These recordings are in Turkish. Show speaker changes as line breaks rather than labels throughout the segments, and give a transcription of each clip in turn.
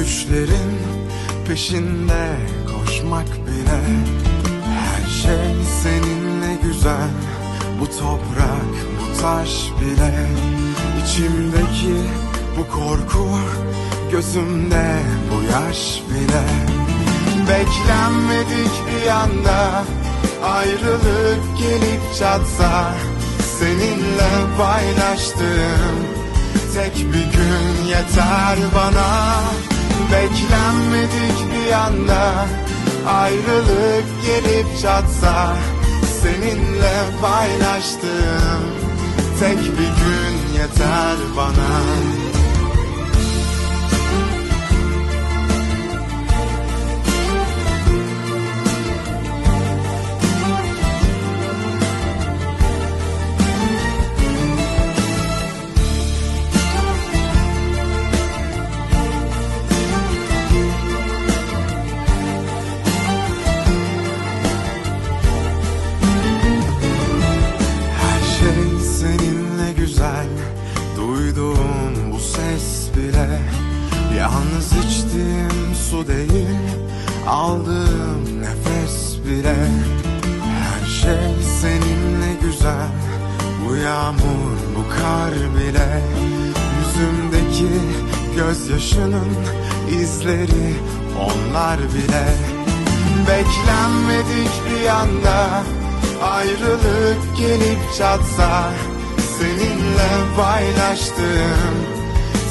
düşlerin peşinde koşmak bile her şey seninle güzel. Bu toprak bu taş bile içimdeki bu korku gözümde bu yaş bile. Beklenmedik bir anda ayrılık gelip çatsa seninle paylaştığım tek bir gün yeter bana beklenmedik bir anda ayrılık gelip çatsa seninle paylaştığım tek bir gün yeter bana bile Yalnız içtiğim su değil Aldığım nefes bile. Her şey seninle güzel Bu yağmur bu kar bile. Yüzümdeki gözyaşının izleri Onlar bile. Beklenmedik bir anda Ayrılık gelip çatsa Seninle paylaştığım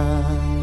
Her şey seninle güzel